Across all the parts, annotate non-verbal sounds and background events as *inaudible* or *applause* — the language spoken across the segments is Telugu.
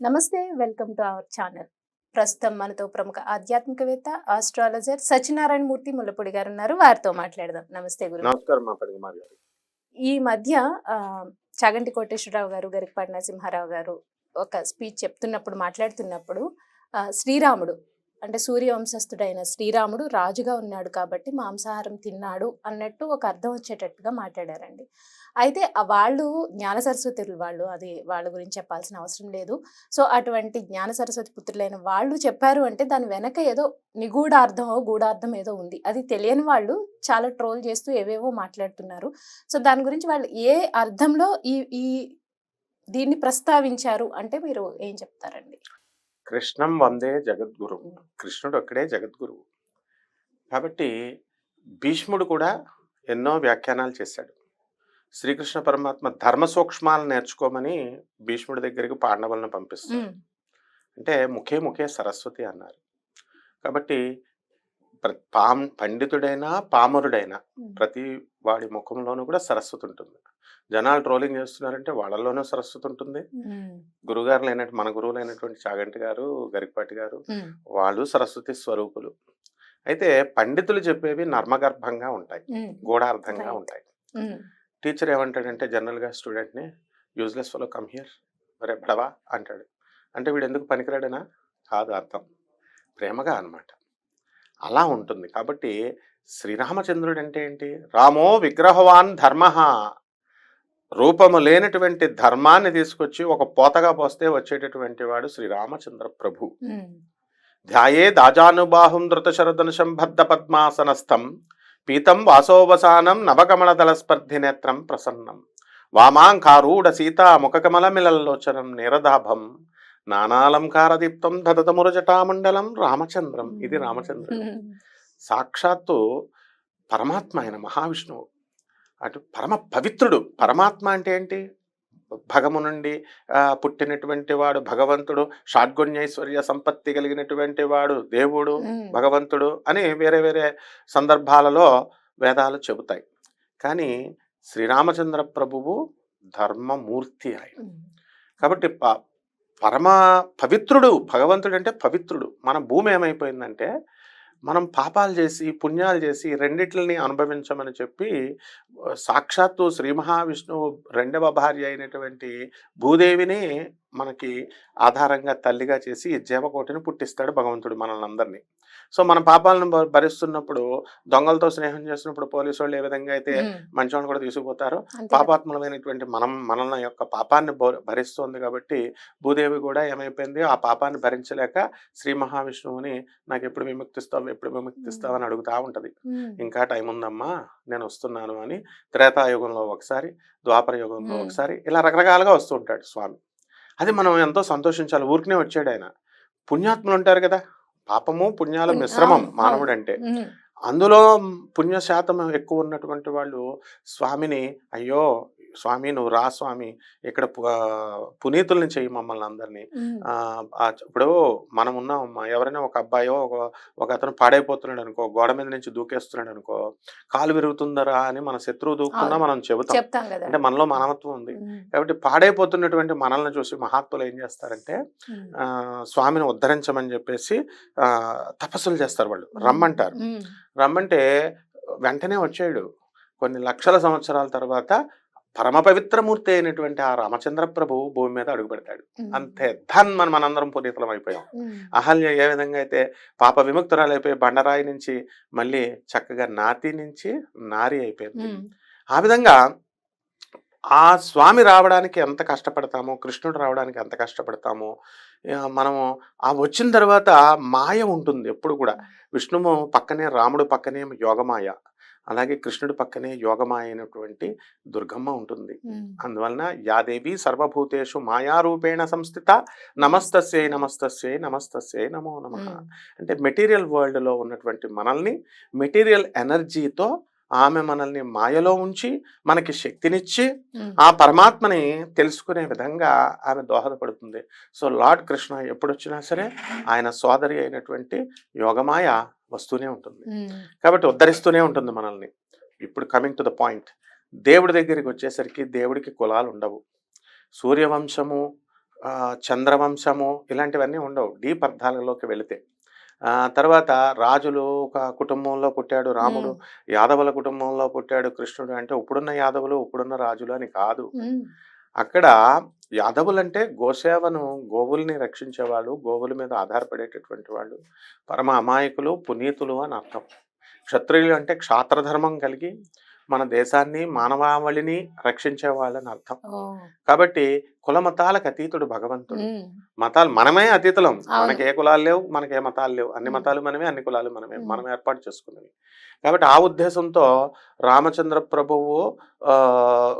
నమస్తే వెల్కమ్ టు అవర్ ఛానల్. ప్రస్తుతం మనతో ప్రముఖ ఆధ్యాత్మికవేత్త ఆస్ట్రాలజర్ సత్యనారాయణ మూర్తి ముల్లపూడి గారు ఉన్నారు. వారితో మాట్లాడదాం. నమస్తే గురు. నమస్కారం ఈ మధ్య చాగంటి కోటేశ్వరరావు గారు గరికపాటి నరసింహారావు గారు ఒక స్పీచ్ చెప్తున్నప్పుడు మాట్లాడుతున్నప్పుడు శ్రీరాముడు అంటే సూర్యవంశస్థుడైన శ్రీరాముడు రాజుగా ఉన్నాడు కాబట్టి మాంసాహారం తిన్నాడు అన్నట్టు ఒక అర్థం వచ్చేటట్టుగా మాట్లాడారండి. అయితే వాళ్ళు జ్ఞాన సరస్వతులు వాళ్ళు అది వాళ్ళ గురించి చెప్పాల్సిన అవసరం లేదు. సో అటువంటి జ్ఞాన సరస్వతి పుత్రులైన వాళ్ళు చెప్పారు అంటే దాని వెనక ఏదో నిగూఢార్థమో గూఢార్థం ఏదో ఉంది. అది తెలియని వాళ్ళు చాలా ట్రోల్ చేస్తూ ఏవేవో మాట్లాడుతున్నారు. సో దాని గురించి వాళ్ళు ఏ అర్థంలో ఈ ఈ దీన్ని ప్రస్తావించారు అంటే మీరు ఏం చెప్తారండి? కృష్ణం వందే జగద్గురు. కృష్ణుడు ఒక్కడే జగద్గురువు. కాబట్టి భీష్ముడు కూడా ఎన్నో వ్యాఖ్యానాలు చేశాడు. శ్రీకృష్ణ పరమాత్మ ధర్మ సూక్ష్మాలను నేర్చుకోమని భీష్ముడి దగ్గరికి పాండవులను పంపిస్తారు. అంటే ముఖే ముఖే సరస్వతి అన్నారు. కాబట్టి పాం పండితుడైనా పామరుడైనా ప్రతి వాడి ముఖంలోనూ కూడా సరస్వతి ఉంటుంది. జనాలు ట్రోలింగ్ చేస్తున్నారంటే వాళ్ళలోనూ సరస్వతి ఉంటుంది. గురుగారు లేనట్టు మన గురువులైనటువంటి చాగంటి గారు గరికపాటి గారు వాళ్ళు సరస్వతి స్వరూపులు. అయితే పండితులు చెప్పేవి నర్మగర్భంగా ఉంటాయి. గూఢార్థంగా. ఉంటాయి. టీచర్ ఏమంటాడంటే జనరల్గా స్టూడెంట్ని యూజ్లెస్ ఫలో కమ్ హియర్ మరే బడవా అంటాడు. అంటే వీడు ఎందుకు పనికిరాడనా? కాదు అర్థం. ప్రేమగా అన్నమాట. అలా ఉంటుంది. కాబట్టి శ్రీరామచంద్రుడు అంటే ఏంటి? రామో విగ్రహవాన్ ధర్మ. రూపము లేనటువంటి ధర్మాన్ని తీసుకొచ్చి ఒక పోతగా పోస్తే వచ్చేటటువంటి వాడు శ్రీరామచంద్ర ప్రభు. ధ్యాయే దాజానుబాహుం ధృతశరధనుషం బద్ధ పద్మాసనస్థం. పీతం వాసోవసానం నవకమలదల స్పర్ధి నేత్రం ప్రసన్నం. వామాంకారూఢ సీతా ముఖకమలమిలల్లోచనం నిరదాభం. నానాలంకారదీప్తం దదతమురజటామండలం రామచంద్రం. ఇది రామచంద్రం సాక్షాత్తు పరమాత్మ ఆయన మహావిష్ణువు. అటు పరమ పవిత్రుడు. పరమాత్మ అంటే ఏంటి? భగము నుండి పుట్టినటువంటి వాడు భగవంతుడు షాడ్గుణ్యైశ్వర్య సంపత్తి కలిగినటువంటి వాడు దేవుడు భగవంతుడు అని వేరే వేరే సందర్భాలలో వేదాలు చెబుతాయి. కానీ శ్రీరామచంద్ర ప్రభువు ధర్మమూర్తి ఆయన. కాబట్టి పరమ పవిత్రుడు భగవంతుడు అంటే పవిత్రుడు. మన భూమి ఏమైపోయిందంటే మనం పాపాలు చేసి పుణ్యాలు చేసి రెండిట్లని అనుభవించమని చెప్పి సాక్షాత్తు శ్రీ మహావిష్ణువు రెండవ భార్య అయినటువంటి భూదేవిని మనకి ఆధారంగా తల్లిగా చేసి జీవకోటిని పుట్టిస్తాడు భగవంతుడు మనల్ని అందరినీ సో మన పాపాలను భరిస్తున్నప్పుడు దొంగలతో స్నేహం చేస్తున్నప్పుడు పోలీసు వాళ్ళు ఏ విధంగా అయితే మంచోళ్ళని కూడా తీసుకుపోతారో పాపాత్మలమైనటువంటి మనం మనల్ని యొక్క పాపాన్ని భరిస్తోంది కాబట్టి భూదేవి కూడా ఏమైపోయింది? ఆ పాపాన్ని భరించలేక శ్రీ మహావిష్ణువుని నాకు ఎప్పుడు విముక్తిస్తావు ఎప్పుడు విముక్తిస్తావు అని అడుగుతా ఉంటది. ఇంకా టైం ఉందమ్మా నేను వస్తున్నాను అని త్రేతాయుగంలో ఒకసారి ద్వాపర యుగంలో. ఒకసారి ఇలా రకరకాలుగా వస్తూ ఉంటాడు స్వామి. అది మనం ఎంతో సంతోషించాలి. ఊరికనే వచ్చాడు ఆయన. పుణ్యాత్ములు ఉంటారు కదా. పాపము పుణ్యాల పుణ్య- మిశ్రమం మానవుడు అంటే. అందులో పుణ్య శాతం ఎక్కువ ఉన్నటువంటి వాళ్ళు స్వామిని అయ్యో స్వామి నువ్వు రా స్వామి ఇక్కడ పునీతుల్ని చెయ్యి మమ్మల్ని అందరినీ. ఇప్పుడు మనం ఉన్నాం అమ్మా, ఎవరైనా ఒక అబ్బాయో ఒక ఒక అతను పాడైపోతున్నాడు అనుకో గోడ మీద నుంచి దూకేస్తున్నాడు అనుకో కాలు విరుగుతుందరా అని మన శత్రువు దూకుతున్నా అవును. మనం చెబుతాం. అంటే మనలో మానవత్వం ఉంది. కాబట్టి పాడైపోతున్నటువంటి మనల్ని చూసి మహాత్ములు ఏం చేస్తారంటే స్వామిని ఉద్ధరించమని చెప్పేసి ఆ, తపస్సులు చేస్తారు వాళ్ళు. రమ్మంటారు. రమ్మంటే వెంటనే వచ్చాడు కొన్ని లక్షల సంవత్సరాల తర్వాత పరమ పవిత్రమూర్తి అయినటువంటి ఆ రామచంద్ర ప్రభు భూమి మీద అడుగు పెడతాడు అంతే ధన్ మన మనందరం పునీతులం అయిపోయాం. అహల్య ఏ విధంగా అయితే పాప విముక్తురాలైపోయి బండరాయి నుంచి మళ్ళీ చక్కగా నాతి నుంచి నారి అయిపోయింది. ఆ విధంగా ఆ స్వామి రావడానికి ఎంత కష్టపడతామో కృష్ణుడు రావడానికి ఎంత కష్టపడతామో మనము ఆ వచ్చిన తర్వాత మాయ ఉంటుంది ఎప్పుడు కూడా. విష్ణువు పక్కనే రాముడు పక్కనే యోగమాయ. అలాగే కృష్ణుడు పక్కనే యోగమాయ అయినటువంటి దుర్గమ్మ ఉంటుంది. అందువలన యాదేవి సర్వభూతేషు మాయారూపేణ సంస్థిత నమస్తస్యై నమస్తస్యై నమస్తస్యై నమో నమ. అంటే మెటీరియల్ వరల్డ్లో ఉన్నటువంటి మనల్ని మెటీరియల్ ఎనర్జీతో ఆమె మనల్ని మాయలో ఉంచి మనకి శక్తినిచ్చి ఆ పరమాత్మని తెలుసుకునే విధంగా ఆమె దోహదపడుతుంది. సో లార్డ్ కృష్ణ ఎప్పుడు వచ్చినా సరే ఆయన సోదరి అయినటువంటి యోగమాయ వస్తూనే ఉంటుంది. కాబట్టి ఉద్ధరిస్తూనే ఉంటుంది మనల్ని. ఇప్పుడు కమింగ్ టు ద పాయింట్ దేవుడి దగ్గరికి వచ్చేసరికి దేవుడికి కులాలు ఉండవు. సూర్యవంశము చంద్రవంశము ఇలాంటివన్నీ ఉండవు. డీప్ అర్థాలలోకి వెళితే. తర్వాత రాజులు ఒక కుటుంబంలో పుట్టాడు రాముడు యాదవుల కుటుంబంలో పుట్టాడు కృష్ణుడు అంటే ఇప్పుడున్న యాదవులు ఇప్పుడున్న రాజులు అని కాదు. అక్కడ యాదవులంటే గోసేవను గోవుల్ని రక్షించేవాళ్ళు గోవుల మీద ఆధారపడేటటువంటి వాళ్ళు. పరమ అమాయకులు పునీతులు అని అర్థం. క్షత్రియులు అంటే క్షాత్రధర్మం కలిగి మన దేశాన్ని మానవావళిని రక్షించే వాళ్ళని అర్థం. కాబట్టి కుల మతాలకు అతీతుడు భగవంతుడు. మతాలు మనమే అతీతులం. మనకి ఏ కులాలు లేవు మనకి ఏ మతాలు లేవు. అన్ని. మతాలు మనమే అన్ని కులాలు మనమే. మనం ఏర్పాటు చేసుకున్నవి. కాబట్టి ఆ ఉద్దేశంతో రామచంద్ర ప్రభువు ఆ,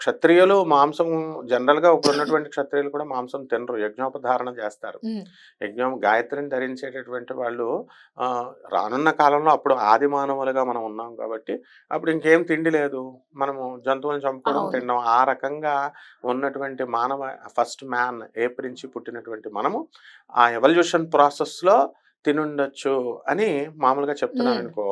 క్షత్రియులు మాంసం జనరల్గా ఇప్పుడు ఉన్నటువంటి క్షత్రియులు కూడా మాంసం తినరు యజ్ఞోపధారణ చేస్తారు. యజ్ఞం గాయత్రిని ధరించేటటువంటి వాళ్ళు రానున్న కాలంలో అప్పుడు ఆది మానవులుగా మనం ఉన్నాం కాబట్టి అప్పుడు ఇంకేం తిండి లేదు. మనము జంతువులను చంపుకోవడం. తినడం ఆ రకంగా ఉన్నటువంటి మానవ ఫస్ట్ మ్యాన్ ఏప్ నుంచి పుట్టినటువంటి మనము ఆ ఎవల్యూషన్ ప్రాసెస్లో తినుండొచ్చు అని మామూలుగా చెప్తున్నాను. అనుకో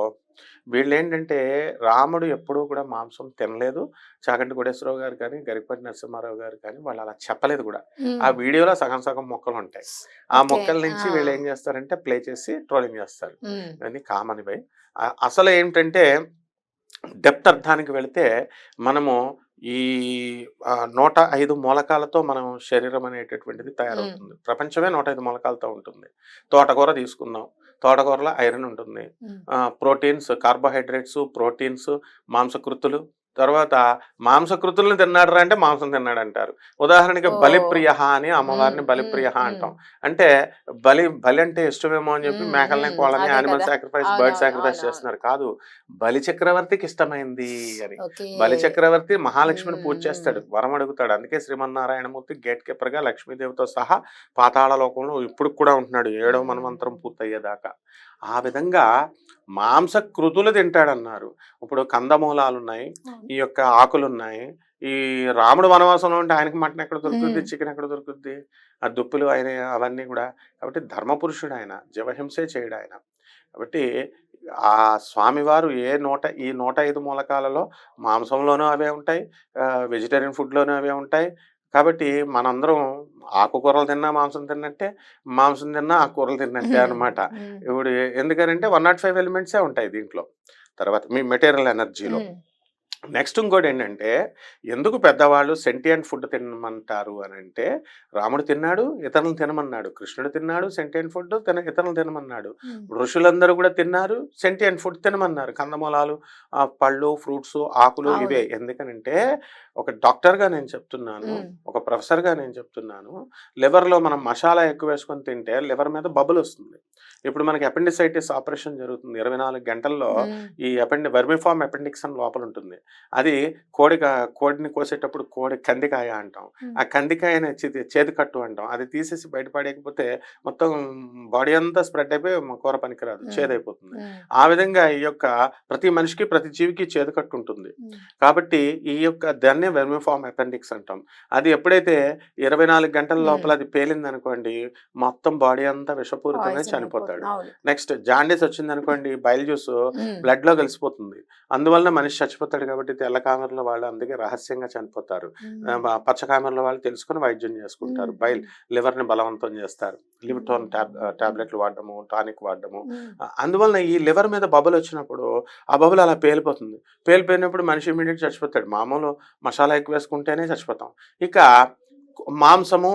వీళ్ళు ఏంటంటే రాముడు ఎప్పుడూ కూడా మాంసం తినలేదు. చాగంటి కోటేశ్వరరావు గారు కానీ గరికపాటి నరసింహారావు గారు కానీ వాళ్ళు అలా చెప్పలేదు కూడా. ఆ వీడియోలో సగం సగం మొక్కలు ఉంటాయి. ఆ మొక్కల నుంచి. వీళ్ళు ఏం చేస్తారంటే ప్లే చేసి ట్రోలింగ్ చేస్తారు. ఇవన్నీ కామన్ బై అసలు ఏంటంటే డెప్త్ అర్థానికి వెళితే మనము ఈ నూట ఐదు మూలకాలతో మనం శరీరం అనేటటువంటిది తయారవుతుంది. ప్రపంచమే నూట ఐదు మూలకాలతో ఉంటుంది. తోటకూర తీసుకుందాం. తోటకూరలో ఐరన్ ఉంటుంది. ప్రోటీన్స్ కార్బోహైడ్రేట్స్ ప్రోటీన్స్ మాంసకృతులు తర్వాత మాంసకృతులను తిన్నాడు అంటే మాంసం తిన్నాడు అంటారు ఉదాహరణకి. బలిప్రియ అని అమ్మవారిని బలిప్రియ అంటాం. అంటే బలి బలి అంటే ఇష్టమేమో అని చెప్పి మేకల్ని కోళ్ళని యానిమల్. సాక్రిఫైస్ బర్డ్ సాక్రిఫైస్ చేస్తున్నారు. కాదు బలి చక్రవర్తికి ఇష్టమైంది అని. బలి చక్రవర్తి మహాలక్ష్మిని పూజ చేస్తాడు వరం అడుగుతాడు. అందుకే శ్రీమన్నారాయణమూర్తి గేట్ కీపర్గా లక్ష్మీదేవితో సహా పాతాళ లోకంలో ఇప్పుడు కూడా ఉంటున్నాడు. ఏడవ. మన్వంతరం పూర్తయ్యేదాకా. ఆ విధంగా మాంసకృతులు తింటాడన్నారు ఇప్పుడు కందమూలాలు ఉన్నాయి. ఈ యొక్క ఆకులు ఉన్నాయి ఈ రాముడు వనవాసంలో ఉంటే ఆయనకి మటన్ ఎక్కడ దొరుకుద్ది మ్మ్. చికెన్ ఎక్కడ దొరుకుద్ది ఆ దుప్పులు ఆయన అవన్నీ కూడా కాబట్టి ధర్మపురుషుడు ఆయన జీవహింసే చేయడు ఆయన కాబట్టి ఆ స్వామివారు ఏ నూట ఈ నూట ఐదు మూలకాలలో మాంసంలోనూ అవే ఉంటాయి వెజిటేరియన్ ఫుడ్లోనూ అవే ఉంటాయి కాబట్టి మనందరం ఆకుకూరలు తిన్నా మాంసం తిన్నట్టే మాంసం తిన్నా ఆకుకూరలు *laughs* తిన్నట్టే అనమాట. ఇప్పుడు ఎందుకంటే వన్ నాట్ ఫైవ్ ఎలిమెంట్సే ఉంటాయి దీంట్లో. తర్వాత మీ మెటీరియల్ ఎనర్జీలో. నెక్స్ట్ ఇంకోటి ఏంటంటే ఎందుకు పెద్దవాళ్ళు సెంటియంట్ ఫుడ్ తినమంటారు అని అంటే రాముడు తిన్నాడు ఇతరులు తినమన్నాడు కృష్ణుడు తిన్నాడు సెంటియంట్ ఫుడ్ తిన ఇతరులు తినమన్నాడు. ఋషులందరూ కూడా తిన్నారు సెంటియంట్ ఫుడ్ తినమన్నారు. కందమూలాలు పళ్ళు ఫ్రూట్స్ ఆకులు. ఇవే. ఎందుకనంటే ఒక డాక్టర్గా నేను చెప్తున్నాను. ఒక ప్రొఫెసర్గా నేను చెప్తున్నాను లివర్లో మనం మసాలా ఎక్కువ వేసుకొని తింటే లివర్ మీద బబుల్ వస్తుంది. ఇప్పుడు మనకి అపెండిసైటిస్ ఆపరేషన్ జరుగుతుంది. ఇరవై నాలుగు గంటల్లో ఈ అపెండి వెర్మిఫార్మ్ అపెండిక్స్ అని లోపల ఉంటుంది. అది కోడి కోడిని కోసేటప్పుడు కోడి కందికాయ అంటాం. ఆ కందికాయని చేతి చేతి కట్టు అంటాం. అది తీసేసి బయటపడేయకపోతే మొత్తం బాడీ అంతా స్ప్రెడ్ అయిపోయి కూర పనికిరాదు. చేదైపోతుంది. ఆ విధంగా ఈ యొక్క ప్రతి మనిషికి ప్రతి జీవికి చేదు కట్టు ఉంటుంది. కాబట్టి ఈ యొక్క దాన్నే వెర్మిఫార్మ్ అపెండిక్స్ అంటాం. అది ఎప్పుడైతే ఇరవై నాలుగు గంటల. లోపల అది పేలింది అనుకోండి మొత్తం బాడీ అంతా విషపూరితంగా poison చనిపోతాడు. నెక్స్ట్ జాండీస్ వచ్చింది అనుకోండి బయలు జ్యూస్ బ్లడ్లో కలిసిపోతుంది. అందువలన మనిషి చచ్చిపోతాడు కాబట్టి తెల్ల కామెరల వాళ్ళు అందుకే రహస్యంగా చనిపోతారు. పచ్చ కామెరల వాళ్ళు తెలుసుకొని వైద్యం చేసుకుంటారు. బయల్ లివర్ని బలవంతం చేస్తారు. లివిటోన్ ఉమ్. టాబ్ టాబ్లెట్లు వాడడము టానిక్ వాడడము. అందువలన ఈ లివర్ మీద బబుల్ వచ్చినప్పుడు ఆ బబుల్ అలా పేలిపోతుంది. పేలిపోయినప్పుడు మనిషి ఇమీడియట్ చచ్చిపోతాడు. మామూలు మసాలా ఎక్కువ వేసుకుంటేనే చచ్చిపోతాం. ఇక మాంసము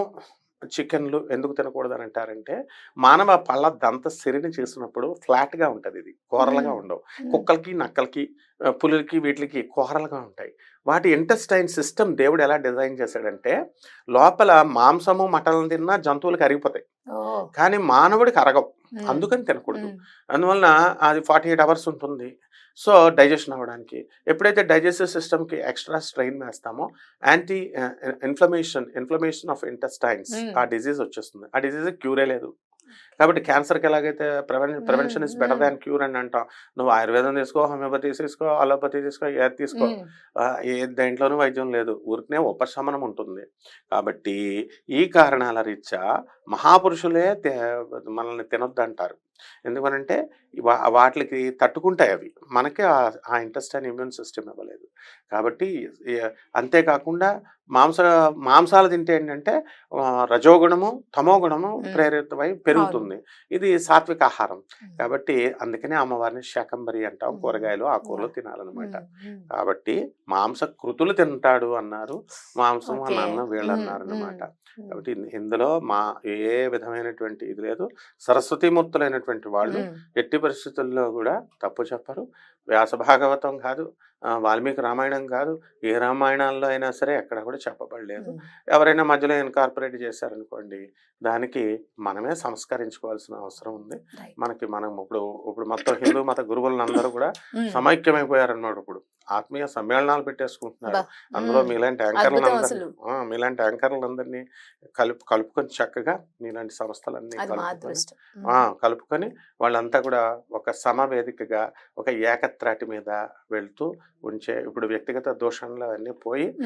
చికెన్లు ఎందుకు తినకూడదు అని అంటారంటే మానవ పళ్ళ దంత సిరిని చేసినప్పుడు ఫ్లాట్గా ఉంటది ఇది కూరలుగా. ఉండవు. కుక్కలకి నక్కలకి పులులకి వీటికి కూరలుగా ఉంటాయి. వాటి ఇంటెస్టైన్ సిస్టమ్ దేవుడు ఎలా డిజైన్ చేశాడంటే లోపల మాంసము మటన్లు తిన్నా జంతువులకు అరిగిపోతాయి. కానీ మానవుడికి అరగవు. అందుకని తినకూడదు. అందువలన అది ఫార్టీ ఎయిట్ అవర్స్ ఉంటుంది. సో డైజెషన్ అవ్వడానికి ఎప్పుడైతే డైజెస్టివ్ సిస్టమ్కి extra strain వేస్తామో anti inflammation inflammation of intestines. ఆ డిజీజ్ వచ్చేస్తుంది. ఆ డిజీజ్ క్యూరే లేదు. కాబట్టి క్యాన్సర్కి ఎలాగైతే ప్రివెన్ prevention is better. Than cure అని అంటాం. నువ్వు ఆయుర్వేదం తీసుకో హోమియోపతి తీసుకో అలోపతి తీసుకో ఏది తీసుకో. ఏ దేంట్లోనూ వైద్యం లేదు. ఊరికనే ఉపశమనం ఉంటుంది. కాబట్టి ఈ కారణాల రీత్యా మహాపురుషులే మనల్ని తినొద్దంటారు. ఎందుకనంటే వాటికి తట్టుకుంటాయి అవి. మనకి ఆ- ఇంట్రెస్ట్ అని ఇమ్యూన్ సిస్టమ్ ఇవ్వలేదు. కాబట్టి అంతేకాకుండా మాంస మాంసాలు తింటే ఏంటంటే రజోగుణము తమోగుణము. ప్రేరితమై పెరుగుతుంది. ఇది సాత్విక ఆహారం కాబట్టి అందుకనే అమ్మవారిని శాకంబరి అంటాం. కూరగాయలు ఆకుకూరలు తినాలన్నమాట. కాబట్టి మాంస కృతులు తింటాడు అన్నారు. మాంసం. అని అన్న వీళ్ళు అన్నారు అనమాట కాబట్టి ఇందులో మా ఏ విధమైనటువంటి ఇది లేదు. సరస్వతీమూర్తులైనటువంటి వాళ్ళు ఎట్టి పరిస్థితుల్లో కూడా తప్పు చెప్పరు. వ్యాస భాగవతం కాదు. వాల్మీకి రామాయణం కాదు. ఏ రామాయణాల్లో అయినా సరే ఎక్కడ కూడా చెప్పబడలేదు. ఎవరైనా మధ్యలో ఇన్కార్పొరేట్ చేశారనుకోండి దానికి మనమే సంస్కరించుకోవాల్సిన అవసరం ఉంది. మనకి మనం ఇప్పుడు ఇప్పుడు మొత్తం హిందూ మత గురువులందరూ కూడా సమైక్యమైపోయారన్నమాట ఇప్పుడు. ఆత్మీయ సమ్మేళనాలు పెట్టేసుకుంటున్నారు. అందులో మీలాంటి యాంకర్లందరినీ. ఆ, మీలాంటి యాంకర్లందరినీ కలుపు కలుపుకొని చక్కగా మీలాంటి సంస్థలన్నీ కలుపుకొని కలుపుకొని వాళ్ళంతా కూడా ఒక సమవేదికగా ఒక ఏకత్రాటి మీద వెళ్తూ ఉంచే ఇప్పుడు వ్యక్తిగత దోషణలు అన్నీ పోయి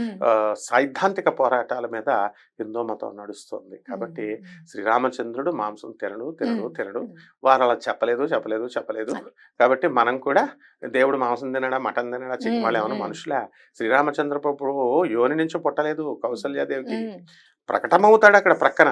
సైద్ధాంతిక పోరాటాల మీద హిందూ మతం నడుస్తుంది. కాబట్టి శ్రీరామచంద్రుడు మాంసం తినడు తినడు తినడు. వారు అలా చెప్పలేదు చెప్పలేదు చెప్పలేదు. కాబట్టి మనం కూడా దేవుడు మాంసం తినడా మటన్ తినడా చికెన్ వాళ్ళు ఏమైనా. మనుషులే? శ్రీరామచంద్ర ప్రభు యోని నుంచి పుట్టలేదు కౌసల్యాదేవికి. ప్రకటమవుతాడు అక్కడ ప్రక్కన.